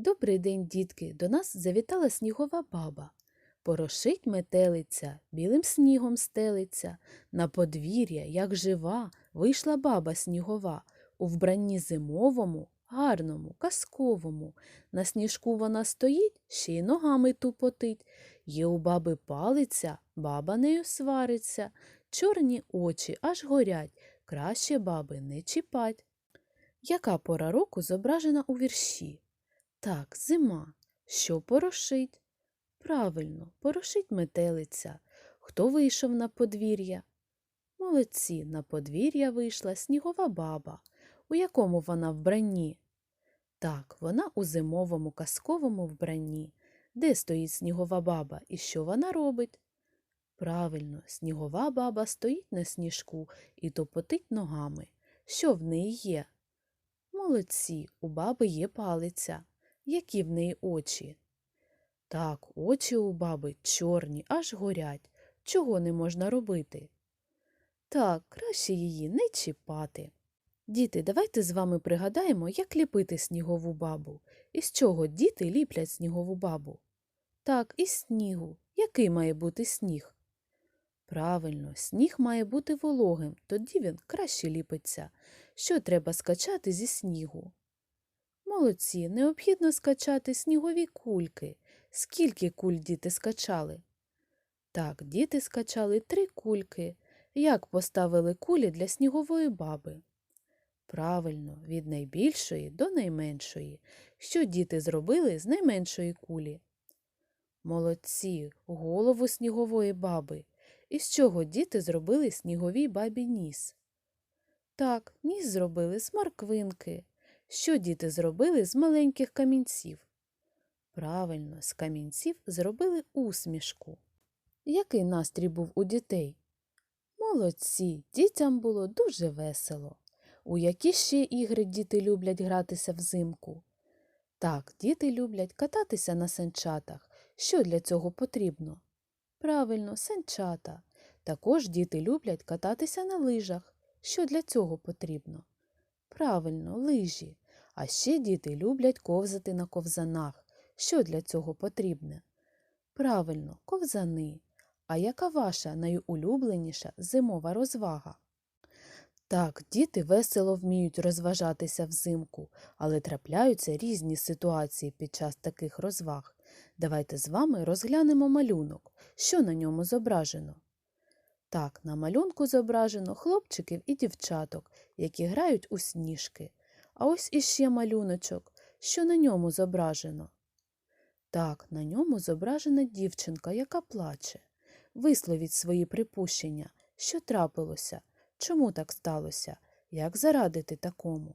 Добрий день, дітки! До нас завітала снігова баба. Порошить метелиця, білим снігом стелиться. На подвір'я, як жива, вийшла баба снігова. У вбранні зимовому, гарному, казковому. На сніжку вона стоїть, ще й ногами тупотить. Є у баби палиця, баба нею свариться. Чорні очі аж горять, краще баби не чіпать. Яка пора року зображена у вірші? Так, зима. Що порошить? Правильно, порошить метелиця. Хто вийшов на подвір'я? Молодці, на подвір'я вийшла снігова баба. У якому вона вбранні? Так, вона у зимовому казковому вбранні. Де стоїть снігова баба і що вона робить? Правильно, снігова баба стоїть на сніжку і топотить ногами. Що в неї є? Молодці, у баби є палиця. Які в неї очі? Так, очі у баби чорні, аж горять. Чого не можна робити? Так, краще її не чіпати. Діти, давайте з вами пригадаємо, як ліпити снігову бабу. Із чого діти ліплять снігову бабу? Так, із снігу. Який має бути сніг? Правильно, сніг має бути вологим, тоді він краще ліпиться. Що треба скачати зі снігу? Молодці, необхідно скачати снігові кульки. Скільки куль діти скачали? Так, діти скачали три кульки. Як поставили кулі для снігової баби? Правильно, від найбільшої до найменшої. Що діти зробили з найменшої кулі? Молодці, голову снігової баби. Із чого діти зробили сніговій бабі ніс? Так, ніс зробили з морквинки. Що діти зробили з маленьких камінців? Правильно, з камінців зробили усмішку. Який настрій був у дітей? Молодці, дітям було дуже весело. У які ще ігри діти люблять гратися взимку? Так, діти люблять кататися на санчатах. Що для цього потрібно? Правильно, санчата. Також діти люблять кататися на лижах. Що для цього потрібно? Правильно, лижі. А ще діти люблять ковзати на ковзанах. Що для цього потрібне? Правильно, ковзани. А яка ваша найулюбленіша зимова розвага? Так, діти весело вміють розважатися взимку, але трапляються різні ситуації під час таких розваг. Давайте з вами розглянемо малюнок. Що на ньому зображено? Так, на малюнку зображено хлопчиків і дівчаток, які грають у сніжки. А ось іще малюночок. Що на ньому зображено? Так, на ньому зображена дівчинка, яка плаче. Висловіть свої припущення, що трапилося, чому так сталося, як зарадити такому.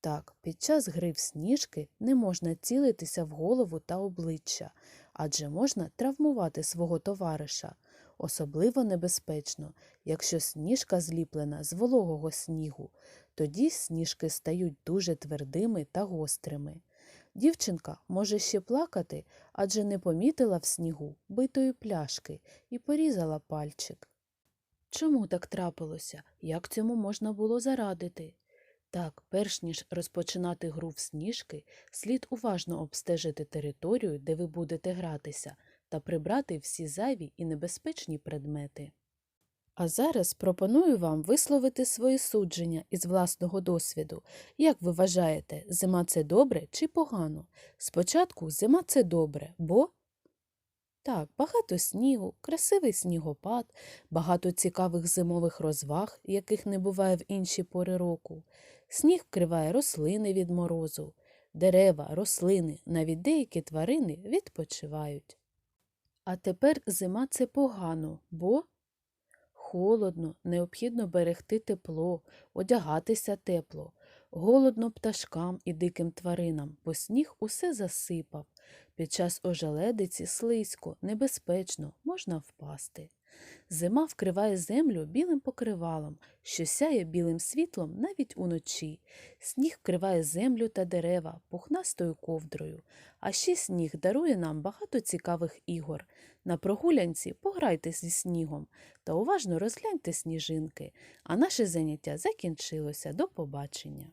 Так, під час гри в сніжки не можна цілитися в голову та обличчя, адже можна травмувати свого товариша. Особливо небезпечно, якщо сніжка зліплена з вологого снігу, тоді сніжки стають дуже твердими та гострими. Дівчинка може ще плакати, адже не помітила в снігу битої пляшки і порізала пальчик. Чому так трапилося? Як цьому можна було зарадити? Так, перш ніж розпочинати гру в сніжки, слід уважно обстежити територію, де ви будете гратися, та прибрати всі зайві і небезпечні предмети. А зараз пропоную вам висловити своє судження із власного досвіду. Як ви вважаєте, зима це добре чи погано? Спочатку зима це добре, бо так, багато снігу, красивий снігопад, багато цікавих зимових розваг, яких не буває в інші пори року. Сніг вкриває рослини від морозу, дерева, рослини, навіть деякі тварини відпочивають. А тепер зима це погано, бо холодно, необхідно берегти тепло, одягатися тепло, голодно пташкам і диким тваринам, бо сніг усе засипав. Під час ожеледиці слизько, небезпечно, можна впасти. Зима вкриває землю білим покривалом, що сяє білим світлом навіть уночі. Сніг вкриває землю та дерева пухнастою ковдрою, а ще сніг дарує нам багато цікавих ігор. На прогулянці пограйте зі снігом та уважно розгляньте сніжинки. А наше заняття закінчилося. До побачення.